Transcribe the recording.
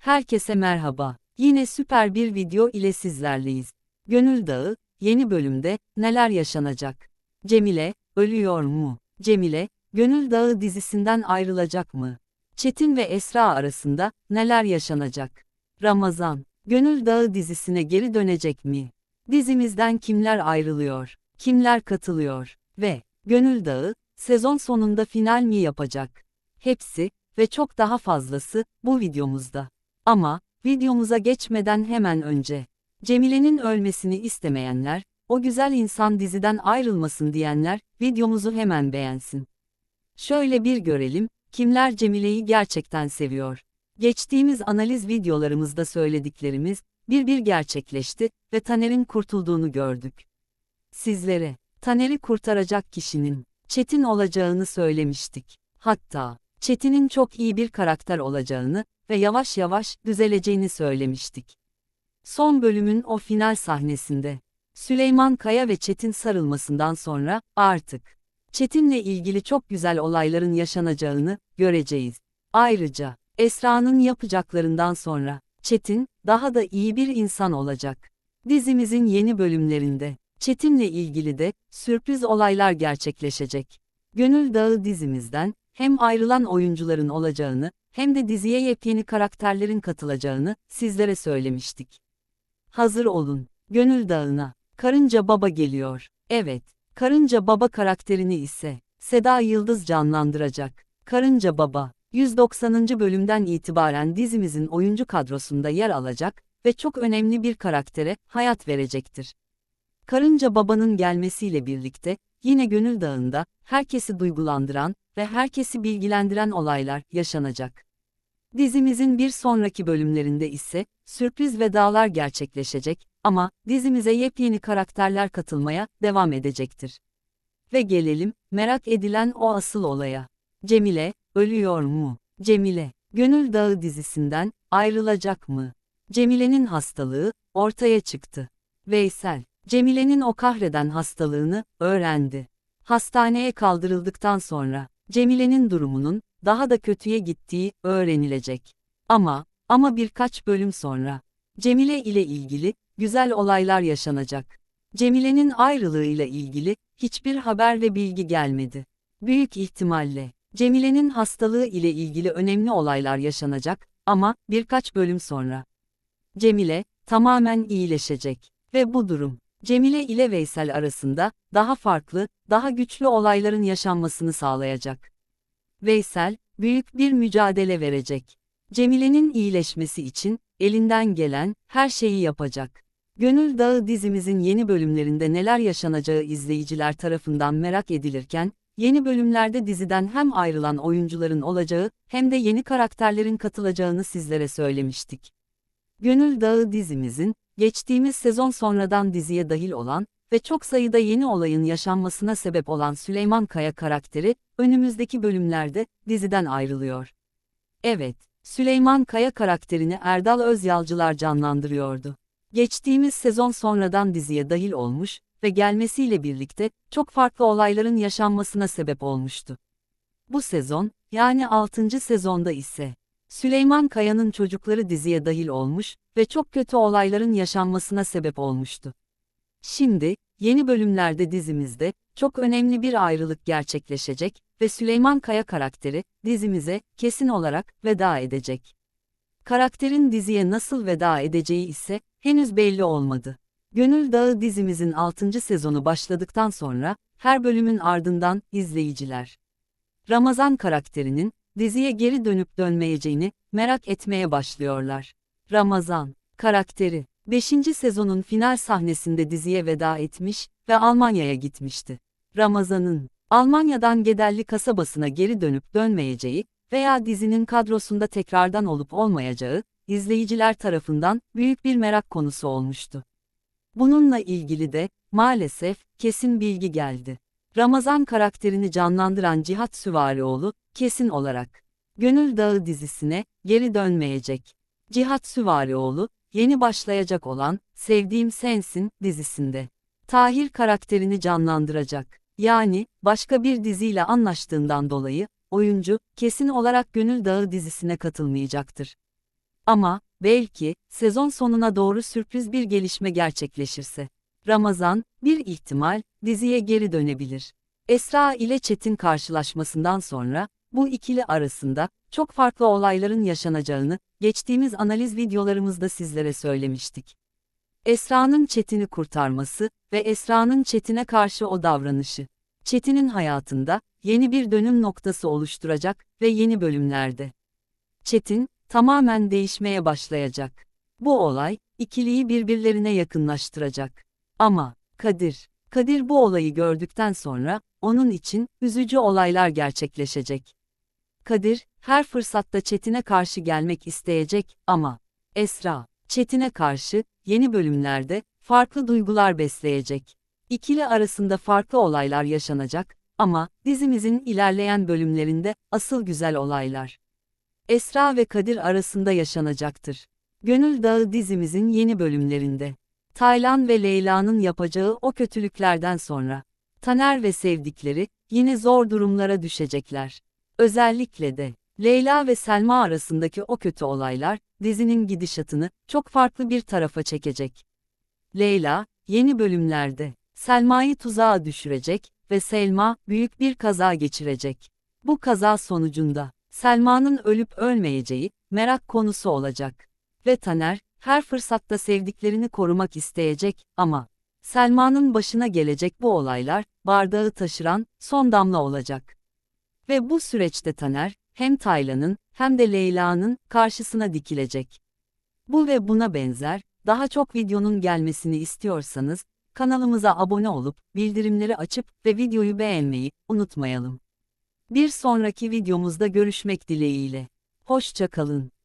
Herkese merhaba. Yine süper bir video ile sizlerleyiz. Gönül Dağı, yeni bölümde neler yaşanacak? Cemile, ölüyor mu? Cemile, Gönül Dağı dizisinden ayrılacak mı? Çetin ve Esra arasında neler yaşanacak? Ramazan, Gönül Dağı dizisine geri dönecek mi? Dizimizden kimler ayrılıyor? Kimler katılıyor? Ve Gönül Dağı, sezon sonunda final mi yapacak? Hepsi ve çok daha fazlası bu videomuzda. Ama videomuza geçmeden hemen önce Cemile'nin ölmesini istemeyenler, o güzel insan diziden ayrılmasın diyenler videomuzu hemen beğensin. Şöyle bir görelim, kimler Cemile'yi gerçekten seviyor. Geçtiğimiz analiz videolarımızda söylediklerimiz bir bir gerçekleşti ve Taner'in kurtulduğunu gördük. Sizlere Taner'i kurtaracak kişinin Çetin olacağını söylemiştik. Hatta Çetin'in çok iyi bir karakter olacağını ve yavaş yavaş düzeleceğini söylemiştik. Son bölümün o final sahnesinde Süleyman Kaya ve Çetin sarılmasından sonra artık Çetin'le ilgili çok güzel olayların yaşanacağını göreceğiz. Ayrıca Esra'nın yapacaklarından sonra Çetin daha da iyi bir insan olacak. Dizimizin yeni bölümlerinde Çetin'le ilgili de sürpriz olaylar gerçekleşecek. Gönül Dağı dizimizden hem ayrılan oyuncuların olacağını hem de diziye yepyeni karakterlerin katılacağını sizlere söylemiştik. Hazır olun, Gönül Dağı'na, Karınca Baba geliyor. Evet, Karınca Baba karakterini ise Seda Yıldız canlandıracak. Karınca Baba, 190. bölümden itibaren dizimizin oyuncu kadrosunda yer alacak ve çok önemli bir karaktere hayat verecektir. Karınca Baba'nın gelmesiyle birlikte, yine Gönül Dağı'nda, herkesi duygulandıran ve herkesi bilgilendiren olaylar yaşanacak. Dizimizin bir sonraki bölümlerinde ise, sürpriz vedalar gerçekleşecek ama dizimize yepyeni karakterler katılmaya devam edecektir. Ve gelelim, merak edilen o asıl olaya. Cemile, ölüyor mu? Cemile, Gönül Dağı dizisinden ayrılacak mı? Cemile'nin hastalığı ortaya çıktı. Veysel, Cemile'nin o kahreden hastalığını öğrendi. Hastaneye kaldırıldıktan sonra Cemile'nin durumunun daha da kötüye gittiği öğrenilecek. Ama ama birkaç bölüm sonra Cemile ile ilgili güzel olaylar yaşanacak. Cemile'nin ayrılığıyla ilgili hiçbir haber ve bilgi gelmedi. Büyük ihtimalle Cemile'nin hastalığı ile ilgili önemli olaylar yaşanacak ama birkaç bölüm sonra Cemile tamamen iyileşecek ve bu durum Cemile ile Veysel arasında daha farklı, daha güçlü olayların yaşanmasını sağlayacak. Veysel, büyük bir mücadele verecek. Cemile'nin iyileşmesi için elinden gelen her şeyi yapacak. Gönül Dağı dizimizin yeni bölümlerinde neler yaşanacağı izleyiciler tarafından merak edilirken, yeni bölümlerde diziden hem ayrılan oyuncuların olacağı hem de yeni karakterlerin katılacağını sizlere söylemiştik. Gönül Dağı dizimizin, geçtiğimiz sezon sonradan diziye dahil olan ve çok sayıda yeni olayın yaşanmasına sebep olan Süleyman Kaya karakteri, önümüzdeki bölümlerde diziden ayrılıyor. Evet, Süleyman Kaya karakterini Erdal Özyalcılar canlandırıyordu. Geçtiğimiz sezon sonradan diziye dahil olmuş ve gelmesiyle birlikte çok farklı olayların yaşanmasına sebep olmuştu. Bu sezon, yani 6. sezonda ise Süleyman Kaya'nın çocukları diziye dahil olmuş ve çok kötü olayların yaşanmasına sebep olmuştu. Şimdi, yeni bölümlerde dizimizde, çok önemli bir ayrılık gerçekleşecek ve Süleyman Kaya karakteri, dizimize, kesin olarak, veda edecek. Karakterin diziye nasıl veda edeceği ise, henüz belli olmadı. Gönül Dağı dizimizin 6. sezonu başladıktan sonra, her bölümün ardından, izleyiciler. Ramazan karakterinin, diziye geri dönüp dönmeyeceğini, merak etmeye başlıyorlar. Ramazan, karakteri, 5. sezonun final sahnesinde diziye veda etmiş ve Almanya'ya gitmişti. Ramazan'ın, Almanya'dan Gederli kasabasına geri dönüp dönmeyeceği veya dizinin kadrosunda tekrardan olup olmayacağı, izleyiciler tarafından büyük bir merak konusu olmuştu. Bununla ilgili de, maalesef, kesin bilgi geldi. Ramazan karakterini canlandıran Cihat Süvarioğlu, kesin olarak, Gönül Dağı dizisine, geri dönmeyecek. Cihat Süvarioğlu, yeni başlayacak olan, Sevdiğim Sensin, dizisinde. Tahir karakterini canlandıracak. Yani, başka bir diziyle anlaştığından dolayı, oyuncu, kesin olarak Gönül Dağı dizisine katılmayacaktır. Ama, belki, sezon sonuna doğru sürpriz bir gelişme gerçekleşirse. Ramazan, bir ihtimal, diziye geri dönebilir. Esra ile Çetin karşılaşmasından sonra, bu ikili arasında, çok farklı olayların yaşanacağını, geçtiğimiz analiz videolarımızda sizlere söylemiştik. Esra'nın Çetin'i kurtarması ve Esra'nın Çetin'e karşı o davranışı. Çetin'in hayatında, yeni bir dönüm noktası oluşturacak ve yeni bölümlerde. Çetin, tamamen değişmeye başlayacak. Bu olay, ikiliyi birbirlerine yakınlaştıracak. Ama, Kadir, Kadir bu olayı gördükten sonra, onun için, üzücü olaylar gerçekleşecek. Kadir, her fırsatta Çetin'e karşı gelmek isteyecek ama, Esra, Çetin'e karşı, yeni bölümlerde, farklı duygular besleyecek. İkili arasında farklı olaylar yaşanacak ama, dizimizin ilerleyen bölümlerinde, asıl güzel olaylar. Esra ve Kadir arasında yaşanacaktır. Gönül Dağı dizimizin yeni bölümlerinde. Taylan ve Leyla'nın yapacağı o kötülüklerden sonra. Taner ve sevdikleri, yine zor durumlara düşecekler. Özellikle de, Leyla ve Selma arasındaki o kötü olaylar, dizinin gidişatını, çok farklı bir tarafa çekecek. Leyla, yeni bölümlerde, Selma'yı tuzağa düşürecek ve Selma, büyük bir kaza geçirecek. Bu kaza sonucunda, Selma'nın ölüp ölmeyeceği, merak konusu olacak. Ve Taner, her fırsatta sevdiklerini korumak isteyecek ama, Selma'nın başına gelecek bu olaylar, bardağı taşıran, son damla olacak. Ve bu süreçte Taner, hem Taylan'ın, hem de Leyla'nın, karşısına dikilecek. Bu ve buna benzer, daha çok videonun gelmesini istiyorsanız, kanalımıza abone olup, bildirimleri açıp ve videoyu beğenmeyi, unutmayalım. Bir sonraki videomuzda görüşmek dileğiyle. Hoşça kalın.